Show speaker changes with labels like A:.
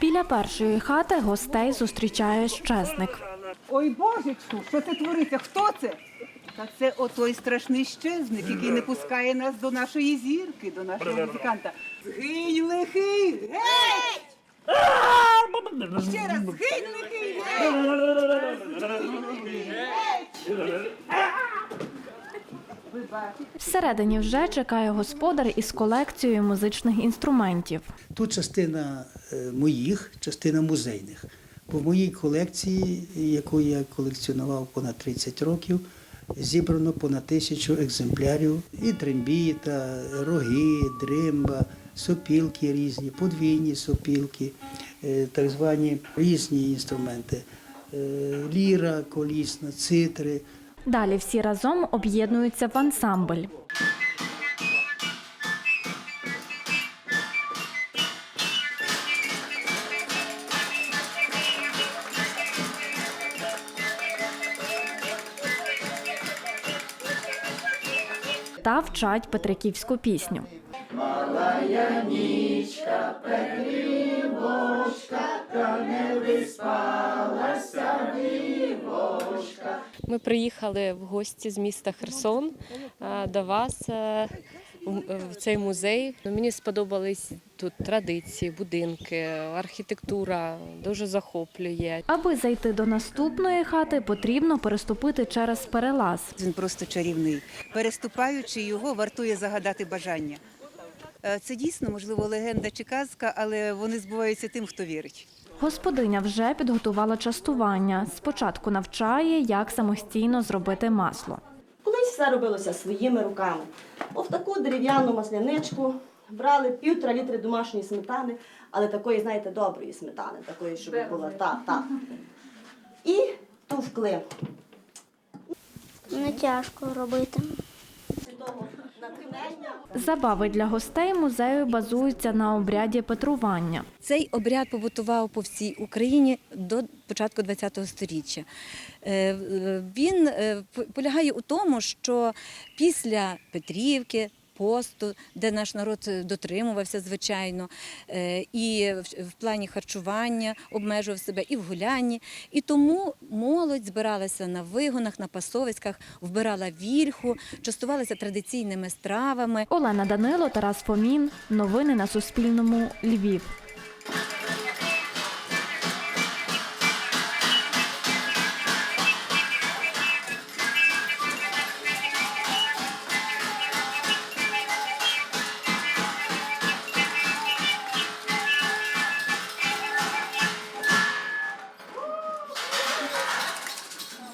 A: Біля першої хати гостей зустрічає щезник.
B: Ой, божечку, що це твориться? Хто це? Та це отой страшний щезник, який не пускає нас до нашої зірки, до нашого музиканта. Згинь лихий, геть! Ще раз, згинь лихий, геть!
A: Всередині вже чекає господар із колекцією музичних інструментів.
C: Тут частина е, моїх, частина музейних. Бо в моїй колекції, яку я колекціонував понад 30 років, зібрано понад тисячу екземплярів і трембіта, роги, дримба, сопілки різні, подвійні сопілки, е, так звані різні інструменти. е, Ліра, колісна, цитри.
A: Далі всі разом об'єднуються в ансамбль. Та вчать петриківську пісню.
D: Ми приїхали в гості з міста Херсон до вас е, в в цей музей. Мені сподобались тут традиції, будинки, архітектура дуже захоплює.
A: Аби зайти до наступної хати, потрібно переступити через перелаз.
B: Він просто чарівний. Переступаючи його, вартує загадати бажання. Е, Це дійсно, можливо, легенда чи казка, але вони збуваються тим, хто вірить.
A: Господиня вже підготувала частування. Спочатку навчає, як самостійно зробити масло.
E: Колись все робилося своїми руками. О, в таку дерев'яну масляничку брали півтора літри домашньої сметани, але такої, знаєте, доброї сметани, такої, щоб була та, та. І товкли.
F: Не тяжко робити.
A: Забави для гостей музею базуються на обряді петрування.
G: Цей обряд побутував по всій Україні до початку ХХ століття. Е, е, Він е, полягає у тому, що після Петрівки, посту, де наш народ е, дотримувався, звичайно, е, і в- плані харчування обмежував себе і в гулянні. І тому молодь збиралася на вигонах, на пасовиськах, вбирала вільху, частувалася традиційними стравами.
A: Олена Данило, Тарас Фомін. Новини на Суспільному. Львів.